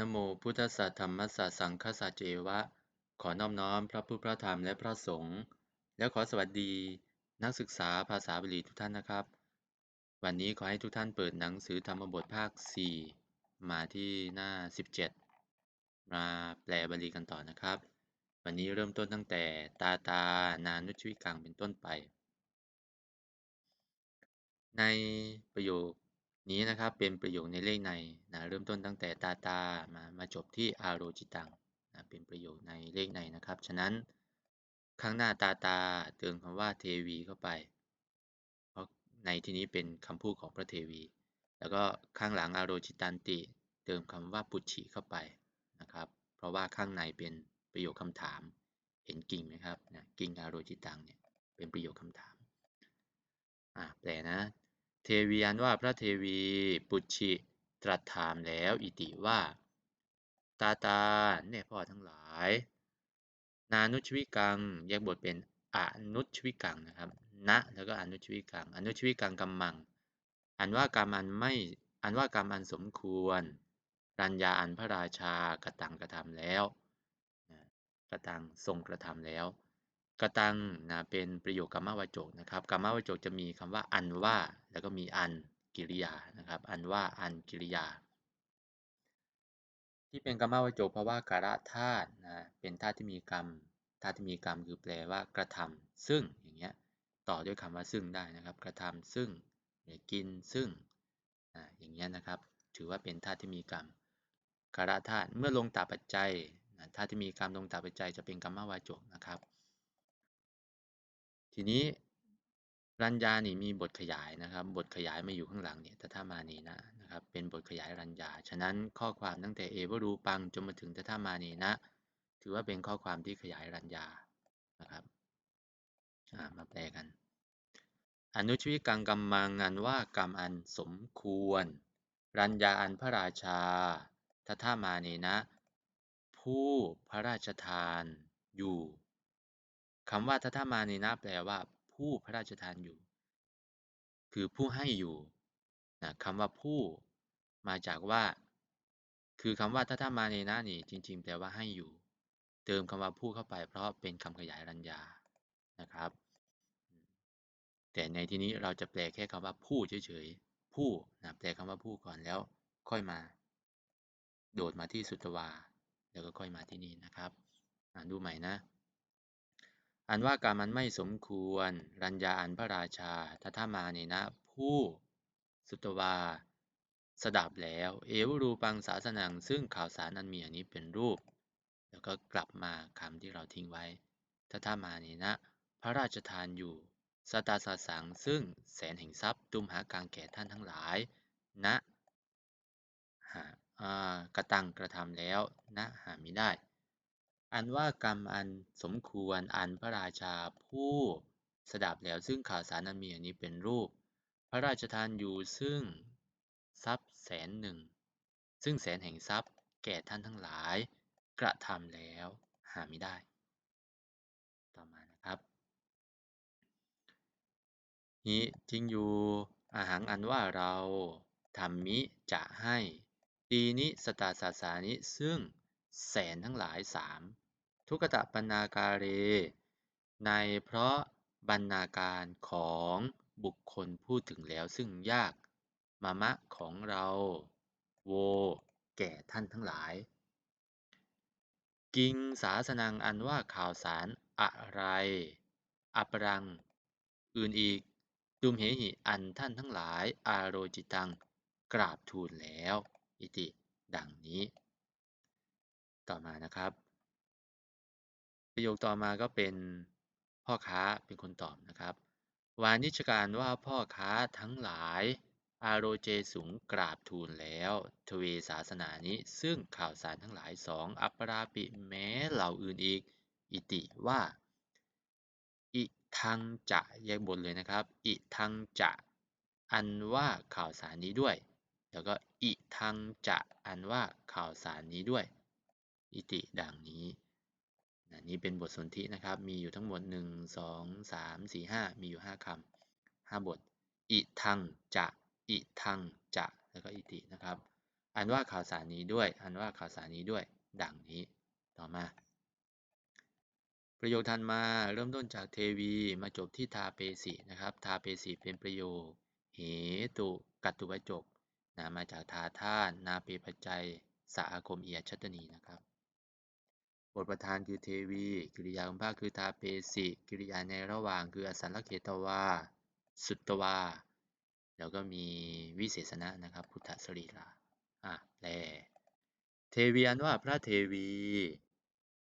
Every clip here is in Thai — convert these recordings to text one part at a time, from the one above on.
นะโมพุทธัสัธรรมสัสังฆสัจเจวะ ขอนอบน้อมพระผู้พระธรรมและพระสงฆ์และขอสวัสดีนักศึกษาภาษาบาลีทุกท่านนะครับ วันนี้ขอให้ทุกท่านเปิดหนังสือธรรมบทภาค 4 มาที่หน้า 17 มาแปลบาลีกันต่อนะครับ วันนี้เริ่มต้นตั้งแต่ตาตานานุชวิกังเป็นต้นไป ในประโยค นี้นะครับเป็นประโยคในเลขในนะเริ่มต้นตั้งแต่ตาตามามาจบที่อารจิตังนะเป็นประโยคในเลขในนะครับ ฉะนั้นข้างหน้าตาตาเติมคำว่าเทวีเข้าไป เพราะในที่นี้เป็นคำพูดของพระเทวี แล้วก็ข้างหลังอารจิตันติ เติมคำว่าปุชิเข้าไปนะครับ เพราะว่าข้างในเป็นประโยคคำถาม เห็นกิ่งไหมครับนะกิ่งอารจิตังเนี่ยเป็นประโยคคำถามอ่าแปลนะ เทวีอันว่าพระเทวีปุชิตรัสถามแล้วอิติว่า ตาตาเนี่ยพ่อทั้งหลาย นานุชวิกังแยกบทเป็นอนุชวิกังนะครับณแล้วก็อนุชวิกัง อนุชวิกังกำมัง อันว่ากรรมอันไม่อันว่ากรรมอันสมควร รัญญาอันพระราชากระตังกระทำแล้วกระตังทรงกระทำแล้ว กตังนะเป็นประโยคกรรมวจกนะครับกรรมวจกจะมีคำว่าอันว่า แล้วก็มีอันกิริยานะครับอันว่าอันกิริยา ที่เป็นกรรมวจกเพราะว่าการะธาตุนะเป็นธาตุที่มีกรรมธาตุที่มีกรรมคือแปลว่ากระทำซึ่งอย่างเงี้ยต่อด้วยคำว่าซึ่งได้นะครับ กระทำซึ่งหรือกินซึ่งนะอย่างเงี้ยนะครับ ถือว่าเป็นธาตุที่มีกรรมการะธาตุเมื่อลงตาปัจจัยธาตุที่มีกรรมลงตาปัจจัยจะเป็นกรรมวจกนะครับ ทีนี้รัญญานี่มีบทขยายนะครับ บทขยายมาอยู่ข้างหลังเนี่ยตถามานีนะนะครับ เป็นบทขยายรัญญา ฉะนั้นข้อความตั้งแต่เอวรูปังจนมาถึงตถามานีนะ ถือว่าเป็นข้อความที่ขยายรัญญานะครับมาแปลกัน อนุชวิกังกรรมังงานว่ากรรมอันสมควร รัญญาอันพระราชาทถามานีนะ ผู้พระราชทานอยู่ คำว่าทัตมานีนะแปลว่า ผู้พระราชทานอยู่ คือผู้ให้อยู่นะคำว่าผู้มาจากว่า คือคำว่าทัตมานีนะนี่จริง ๆ แปลว่าให้อยู่ เติมคำว่าผู้เข้าไป เพราะเป็นคำขยายรัญญานะครับ แต่ในที่นี้เราจะแปลแค่คำว่าผู้เฉยๆผู้นะแปลคำว่าผู้ก่อนแล้วค่อยมา โดดมาที่สุตวา แล้วก็ค่อยมาที่นี่นะครับ อ่านดูใหม่นะ อันว่าการมันไม่สมควร รัญญาอันพระราชาทัตมาเนนะ ผู้สุตวา สดับแล้ว เอวรูปังศาสนัง ซึ่งข่าวสารอันมีอันนี้เป็นรูป แล้วก็กลับมาคำที่เราทิ้งไว้ทัตมาเนนะ พระราชทานอยู่สตาสาสัง ซึ่งแสนแห่งทรัพย์ตุมหากางแก่ท่านทั้งหลายณนะหากระตังกระทำแล้วณนะหามิได้ อันว่ากรรมอันสมควรอันพระราชาผู้สดับแล้วซึ่งข่าวสารนั้นมีอันนี้เป็นรูป พระราชทานอยู่ซึ่งทรัพย์แสนหนึ่ง ซึ่งแสนแห่งทรัพย์แก่ท่านทั้งหลาย กระทำแล้วหาไม่ได้ ต่อมานะครับฮิจริงอยู่อาหารอันว่าเราทำมิจะให้ตีนิสตาสาสานิซึ่งแสนทั้งหลายสาม ทุกตะปนาการเร ในเพราะบรรณาการของบุคคลพูดถึงแล้วซึ่งยากมามะของเรา โว แก่ท่านทั้งหลาย กิงสาสนังอันว่าข่าวสารอะไร อัปรัง อื่นอีก ดุมเหหิอันท่านทั้งหลาย อารโรจิตัง กราบทูลแล้ว อิติ ดังนี้ ต่อมานะครับ ประโยคต่อมาก็เป็นพ่อค้าเป็นคนตอบนะครับ วานิชการว่าพ่อค้าทั้งหลาย อาโรเจสูงกราบทูลแล้วทเวศาสนานี้ซึ่งข่าวสารทั้งหลายสองอัปราปิแม้เหล่าอื่นอีก อิติว่าอิทังจะแยกบทเลยนะครับ อิทังจะอันว่าข่าวสารนี้ด้วย แล้วก็อิทังจะอันว่าข่าวสารนี้ด้วย อิติดังนี้ นะนี่เป็นบทสนธินะครับ มีอยู่ทั้งหมด 1 2 3 4 5 มีอยู่ 5คำ5บท อิทังจะ อิทังจะ แล้วก็อิตินะครับ อันว่าข่าวสารนี้ด้วย อันว่าข่าวสารนี้ด้วย ดังนี้ ต่อมา ประโยคถัดมา เริ่มต้นจากเทวี มาจบที่ทาเปสีนะครับ ทาเปสีเป็นประโยค เหตุกัตตุวจกนะมาจากทาท่านนาเปปัจจัยสาอาคมเอียชัตนีนะครับ บทประธานคือเทวี กิริยาของภาคคือทาเปสิ กิริยาในระหว่างคืออสันลเขตวา สุตตวา แล้วก็มีวิเศษณะนะครับ พุทธสรีราอะแลเทวีอันว่าพระเทวี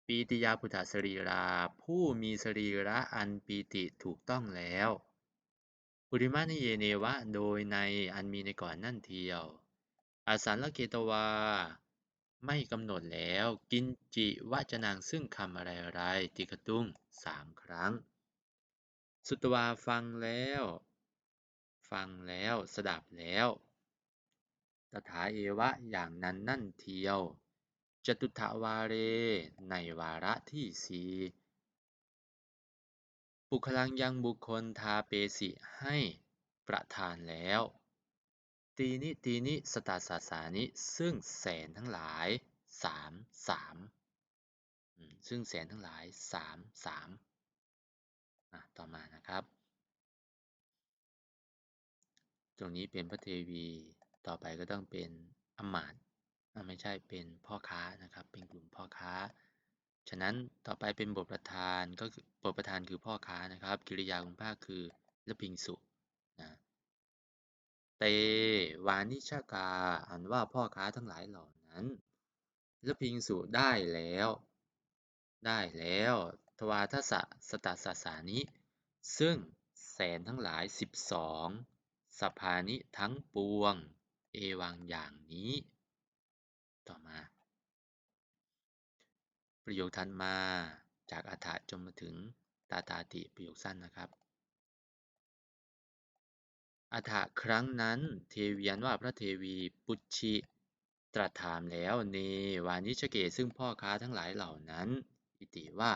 ปีติยาพุทธสรีรา ผู้มีสรีระอันปีติถูกต้องแล้วปุริมานิเยเนวะ โดยในอันมีในก่อนนั่นเทียว อสันลเกตวา ไม่กำหนดแล้ว กินจิวจนางซึ่งคำอะไรอะไรติกตุ้งสามครั้ง สุตวาฟังแล้ว ฟังแล้วสดับแล้ว ตถาเอวะอย่างนั้นนั่นเทียว จตุถาวาเร ในวาระที่สี่ปุคลังยังบุคคลทาเปสิให้ประทานแล้ว ตีนิตีนิสตาสาสานิ ซึ่งแสนทั้งหลายสามสามซึ่งแสนทั้งหลายสามสามต่อมานะครับ ตรงนี้เป็นพระเทวี ต่อไปก็ต้องเป็นอมาตไม่ใช่เป็นพ่อค้านะครับ เป็นกลุ่มพ่อค้า ฉะนั้นต่อไปเป็นบทประธานก็คือบทประธานคือพ่อค้านะครับ กิริยาของภาคคือละพิงสุนะ เต วานิชกา อันว่าพ่อค้าทั้งหลายเหล่านั้นละพิงสุได้แล้ว ได้แล้ว ทวาทศสตัสสานิซึ่งแสนทั้งหลายสิบสองสภานิทั้งปวง เอวังอย่างนี้ ต่อมา ประโยคถัดมาจากอัฏฐจนมาถึงตาตาติประโยคสั้นนะครับ อัฏฐครั้งนั้น เทวียนว่าพระเทวีปุชิ ตรัสถามแล้ว เนวานิชเกซึ่งพ่อค้าทั้งหลายเหล่านั้น อิติว่า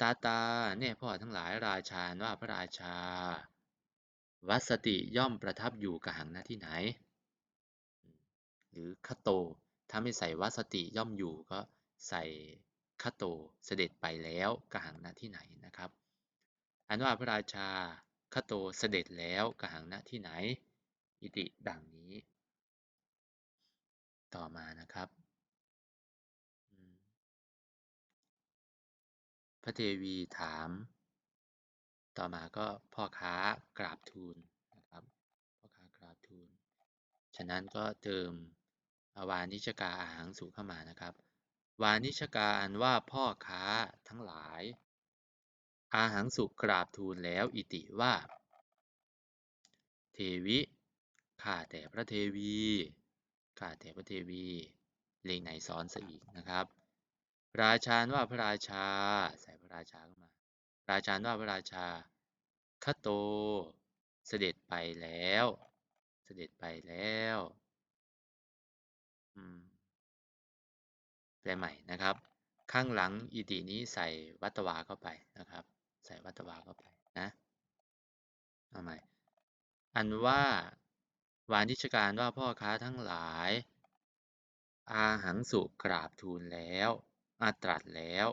ตาตาเนี่ยพ่อทั้งหลายราชาว่าพระราชา วัสติย่อมประทับอยู่กหังณที่ไหน หรือคโต ถ้าไม่ใส่วัสติย่อมอยู่ก็ใส่คโตเสด็จไปแล้วกหังณที่ไหนนะครับ อันว่าพระราชา คโตเสด็จแล้วกหังณที่ไหน อิติดังนี้ ต่อมานะครับ พระเทวีถาม ต่อมาก็พ่อค้ากราบทูลนะครับ พ่อค้ากราบทูล ฉะนั้นก็เติมวานิชกาอาหางสุเข้ามานะครับ วานิชกาอันว่าพ่อค้าทั้งหลาย อาหางสุกราบทูลแล้วอิติว่า เทวิข้าแต่พระเทวีข้าแต่พระเทวีเลงไหนซ้อนซะอีกนะครับ ราชาว่าพระราชาใส่พระราชาเข้ามา ราชาว่าพระราชาคโต เสด็จไปแล้ว เสด็จไปแล้วแปลใหม่นะครับ ข้างหลังอิตินี้ใส่วัตวาเข้าไปนะครับ ใส่วัตวาเข้าไปนะเอาใหม่อันว่าวานิชการว่าพ่อค้าทั้งหลาย อาหังสุกราบทูลแล้วอาตรัสแล้ว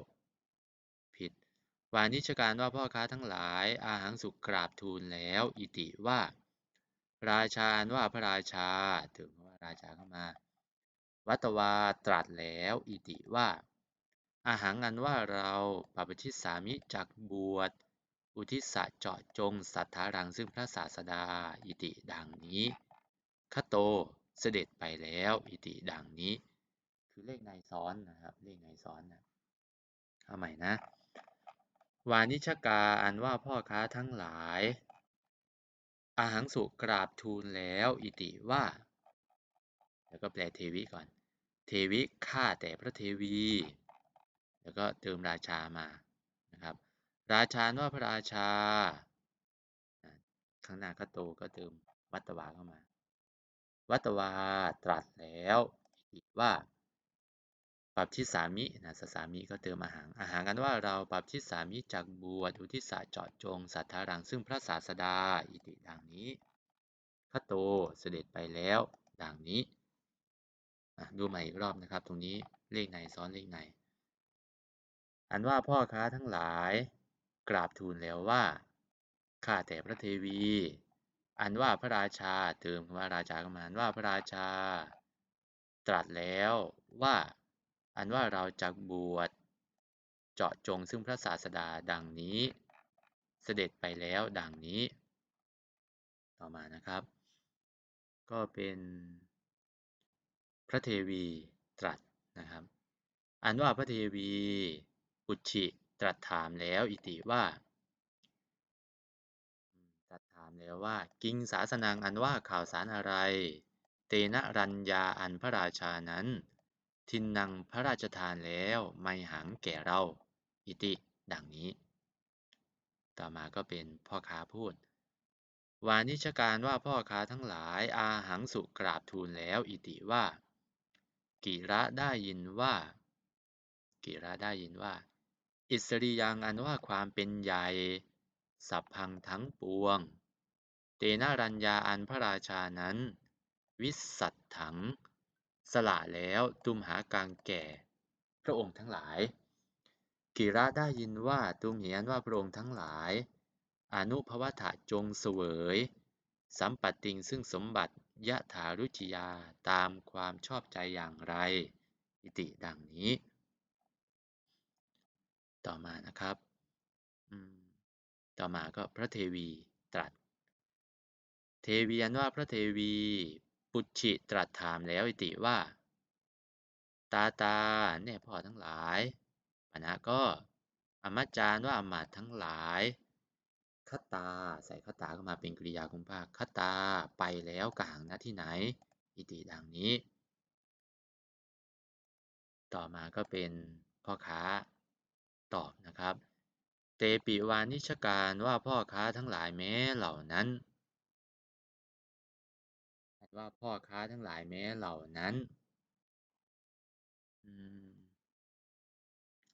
ผิด วานิชการว่าพ่อค้าทั้งหลาย อาหังสุกกราบทูลแล้ว อิติว่า ราชาว่าพระราชาถึงว่าราชาเข้ามา วัตวาตรัสแล้ว อิติว่า อาหังอันว่าเราปปชิสามิจักบวช อุทิศเจาะจงสัทธารังซึ่งพระศาสดา อิติดังนี้คโตเสด็จไปแล้ว อิติดังนี้ คือเลขในซ้อนนะครับ เลขในซ้อนนะเอาใหม่นะ วานิชกาอันว่าพ่อค้าทั้งหลาย อาหังสุกราบทูลแล้ว อิติว่า แล้วก็แปลเทวิก่อน เทวิข้าแต่พระเทวี แล้วก็เติมราชามานะครับ ราชาว่าพระราชา ข้างหน้าก็โตก็เติมวัตวาเข้ามา วัตวาตรัสแล้วอิติว่าปรับทิสามินะสสามิก็เติมอาหารอาหารกันว่าเราปรับทิสามิจากบัวชอุทิศเจาะจง สัทธารังซึ่งพระศาสดาอิติดังนี้พระโตเสด็จไปแล้วดังนี้ดูใหม่อีกรอบนะครับ ตรงนี้เลขในซ้อนเลขใน อันว่าพ่อค้าทั้งหลาย กราบทูลแล้วว่า ข้าแต่พระเทวี อันว่าพระราชาเติมคำว่าราชาเข้ามาอันว่าพระราชา ตรัสแล้วว่า อันว่าเราจะบวชเจาะจงซึ่งพระศาสดาดังนี้ เสด็จไปแล้วดังนี้ ต่อมานะครับ ก็เป็นพระเทวีตรัสนะครับ อันว่าพระเทวี อุชิตรัสถามแล้วอิติว่า ตรัสถามแล้วว่า กิงสาสนังอันว่าข่าวสารอะไร เตนะรัญญาอันพระราชานั้น ทินนังพระราชทานแล้วไม่หังแก่เรา อิติ ดังนี้ ต่อมาก็เป็นพ่อค้าพูด วานิชการว่าพ่อค้าทั้งหลายอาหังสุกราบทูลแล้ว อิติว่า กิระได้ยินว่า กิระได้ยินว่า อิสริยังอันว่าความเป็นใหญ่ สัพพังทั้งปวง เตนะรัญญาอันพระราชานั้น วิสัตถัง สละแล้วตุมหากางแก่ พระองค์ทั้งหลายกิระได้ยินว่าตุมเหียนว่าพระองค์ทั้งหลาย อนุภวถะจงเสวย สัมปัตติงซึ่งสมบัติยะถารุจิยาตามความชอบใจอย่างไร อิติดังนี้ ต่อมานะครับ ต่อมาก็พระเทวีตรัส เทวีอันว่าพระเทวีปุชิตรัสถามแล้วอิติว่า ตาตาเนี่ยพ่อทั้งหลายปณะก็อมัจจารว่าอมาตทั้งหลายคตา ใส่คตาเข้ามาเป็นกริยาคุมภาคคตาไปแล้วกลางณที่ไหน อิติดังนี้ ต่อมาก็เป็นพ่อค้า ตอบนะครับ เตปิวานิชการว่าพ่อค้าทั้งหลายแม้เหล่านั้น ว่าพ่อค้าทั้งหลายแม้เหล่านั้น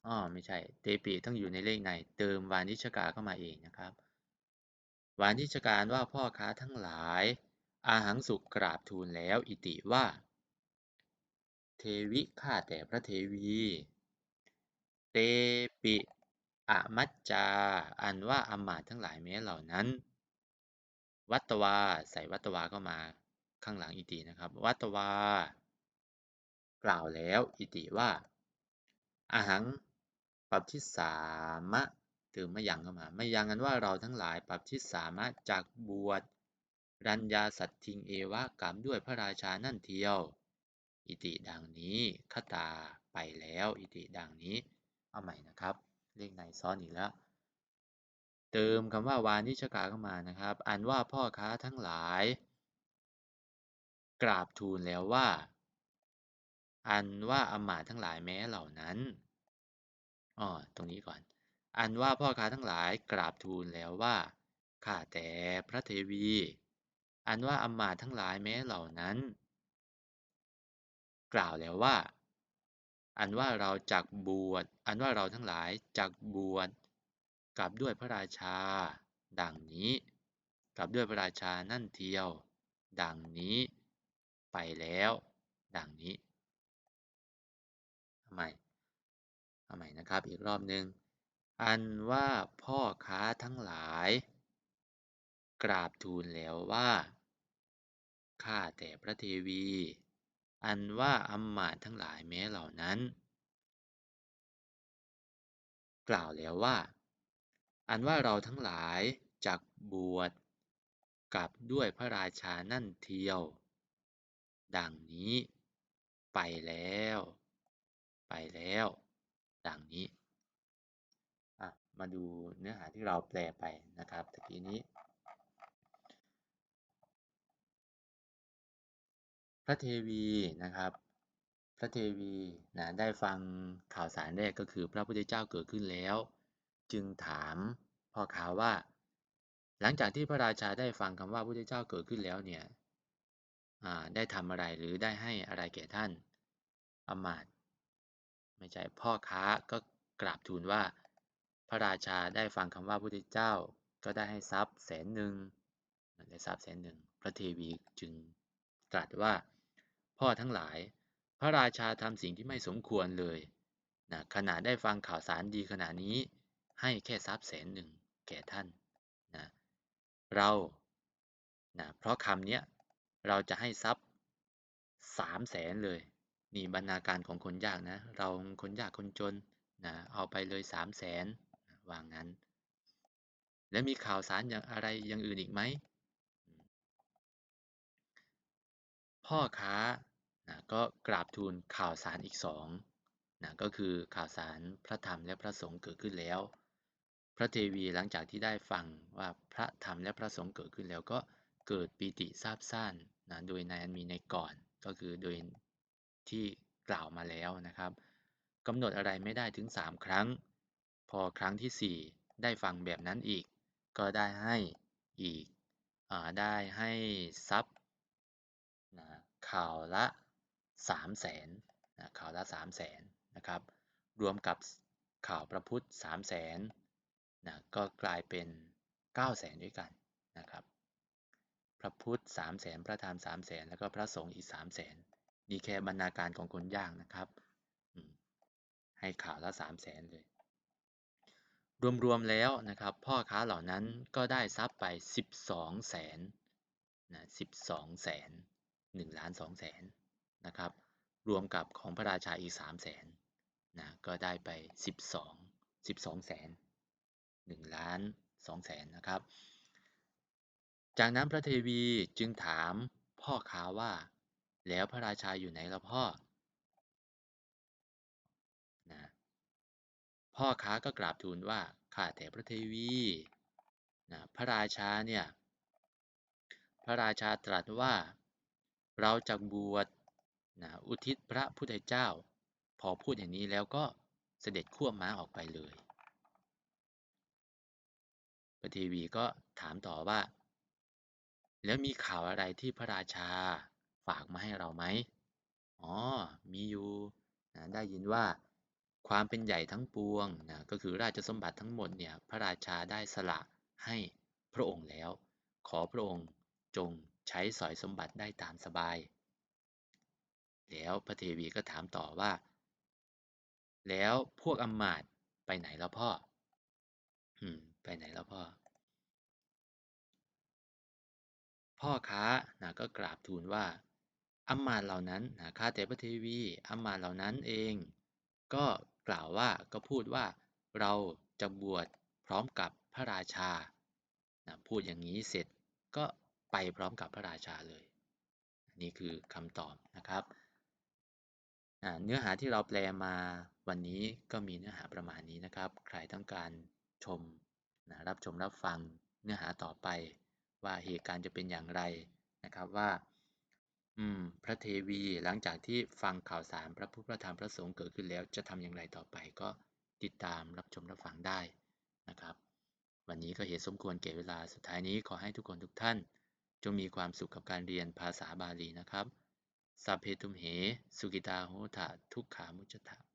อ๋อไม่ใช่ เตปิต้องอยู่ในเลขใน เติมวานิชกาเข้ามาเองนะครับ วานิชการว่าพ่อค้าทั้งหลาย อาหังสุกราบทูลแล้ว อิติว่า เทวิข้าแต่พระเทวี ปิอมัจจา อันว่าอมาตทั้งหลายแม้เหล่านั้น วัตวา ใส่วัตวาเข้ามาข้างหลังอิตินะครับ วัตวา กล่าวแล้วอิติว่าอาหังปรับทิสามะเติมมะยังเข้ามาม่ยังกันว่าเราทั้งหลายปรับทิสามะจากบวชรัญญาสัตทิงเอวะกรรมด้วยพระราชานั่นเทียว อิติดังนี้ขตาไปแล้ว อิติดังนี้ เอาใหม่นะครับ เลขในซ้อนอีกแล้ว เติมคำว่าวานิชกาเข้ามานะครับ อันว่าพ่อค้าทั้งหลาย กราบทูลแล้วว่า อันว่าอมาทั้งหลายแม้เหล่านั้นอ๋อตรงนี้ก่อน อันว่าพ่อค้าทั้งหลายกราบทูลแล้วว่าข้าแต่พระเทวี อันว่าอมาทั้งหลายแม้เหล่านั้น กล่าวแล้วว่า อันว่าเราจักบวช อันว่าเราทั้งหลายจักบวชกับด้วยพระราชา ดังนี้กับด้วยพระราชานั่นเทียว ดังนี้ ไปแล้ว ดังนี้ทำไมทำไมนะครับ อีกรอบหนึ่งอันว่าพ่อค้าทั้งหลาย กราบทูลแล้วว่า ข้าแต่พระเทวี อันว่าอัมมาทั้งหลายแม้เหล่านั้น กล่าวแล้วว่า อันว่าเราทั้งหลายจักบวชกับด้วยพระราชานั่นเทียว ดังนี้ไปแล้ว ไปแล้ว ดังนี้มาดูเนื้อหาที่เราแปลไปนะครับตะกี้นี้ พระเทวีนะครับ พระเทวีนะได้ฟังข่าวสารแรกก็คือพระพุทธเจ้าเกิดขึ้นแล้ว จึงถามพ่อข่าวว่า หลังจากที่พระราชาได้ฟังคำว่าพระพุทธเจ้าเกิดขึ้นแล้วเนี่ยได้ทำอะไรหรือได้ให้อะไรแก่ท่านอมาตไม่ใช่พ่อค้าก็กราบทูลว่า พระราชาได้ฟังคำว่าพระพุทธเจ้าก็ได้ให้ทรัพย์แสนหนึ่งได้ทรัพย์แสนหนึ่งพระเทวีจึงตรัสว่า พ่อทั้งหลาย พระราชาทำสิ่งที่ไม่สมควรเลยนะขณะได้ฟังข่าวสารดีขนาดนี้ ให้แค่ทรัพย์แสนหนึ่งแก่ท่านนะเรานะเพราะคำนี้เราจะให้ทรัพย์สามแสนเลย นี่บรรณาการของคนยากนะ เราคนยากคนจนนะเอาไปเลยสามแสนวางนั้น แล้วมีข่าวสารอย่างอะไรอย่างอื่นอีกไหมพ่อค้า นะก็กราบทูลข่าวสารอีกสองนะก็คือข่าวสารพระธรรมและพระสงฆ์เกิดขึ้นแล้ว พระเทวีหลังจากที่ได้ฟังว่าพระธรรมและพระสงฆ์เกิดขึ้นแล้วก็เกิดปีติซาบซ่านนะโดยในอันมีในก่อนก็คือโดยที่กล่าวมาแล้วนะครับกำหนดอะไรไม่ได้ถึง 3 ครั้ง พอครั้งที่ 4 ได้ฟังแบบนั้นอีก ก็ได้ให้อีกอได้ให้ทรัพย์นะข่าวละ 3 0 0แสนข่าวละ3 0 0แสนนะครับ รวมกับข่าวพระพุทธ3 0 0แสนนะก็กลายเป็น9 0 0แสนด้วยกันนะครับ พระพุทธ3 0 0แสนพระธรรม3 0 0แสนแล้วก็พระสงฆ์อีก3 0 0แสนนี่แค่บรรณาการของคนยากนะครับให้ข่าวละ3 0 0แสนเลย รวมๆแล้วนะครับ พ่อค้าเหล่านั้นก็ได้ทรัพย์ไป12แสนนะ12แสน1ล้าน2แสน นะครับ รวมกับของพระราชาอีก3แสนนะก็ได้ไป 12 12แสน1ล้าน2แสนนะครับ จากนั้นพระเทวีจึงถามพ่อค้าว่า แล้วพระราชาอยู่ไหนล่ะพ่อนะพ่อค้าก็กราบทูลว่าข้าแต่พระเทวีนะพระราชาเนี่ย พระราชาตรัสว่า เราจะบวช นะอุทิศพระพุทธเจ้า พอพูดอย่างนี้แล้วก็เสด็จควม้าออกไปเลยพระเทวีก็ถามต่อว่า แล้วมีข่าวอะไรที่พระราชาฝากมาให้เราไหมอ๋อ มีอยู่นะได้ยินว่าความเป็นใหญ่ทั้งปวงนะก็คือราชสมบัติทั้งหมดเนี่ยพระราชาได้สละให้พระองค์แล้ว ขอพระองค์จงใช้สอยสมบัติได้ตามสบาย แล้วพระเทวีก็ถามต่อว่า แล้วพวกอมมาตไปไหนแล้วพ่อ อืม ไปไหนแล้วพ่อ พ่อค้านะก็กราบทูลว่าอัมมาเหล่านั้นนะข้าแต่พระเทวีอัมมาเหล่านั้นเอง ก็กล่าวว่าก็พูดว่า เราจะบวชพร้อมกับพระราชานะพูดอย่างนี้เสร็จก็ไปพร้อมกับพระราชาเลย นี่คือคำตอบนะครับ เนื้อหาที่เราแปลมาวันนี้ก็มีเนื้อหาประมาณนี้นะครับ ใครต้องการชมนะรับชมรับฟังเนื้อหาต่อไป ว่าเหตุการณ์จะเป็นอย่างไรนะครับว่า อืม พระเทวีหลังจากที่ฟังข่าวสารพระพุทธพระธรรมพระสงฆ์เกิดขึ้นแล้ว จะทำอย่างไรต่อไปก็ติดตามรับชมรับฟังได้นะครับ วันนี้ก็เหตุสมควรเก็บเวลาสุดท้ายนี้ขอให้ทุกคนทุกท่าน จงมีความสุขกับการเรียนภาษาบาลีนะครับ สัพเพตุมเห สุกิตาโหธาทุกขามุจตะ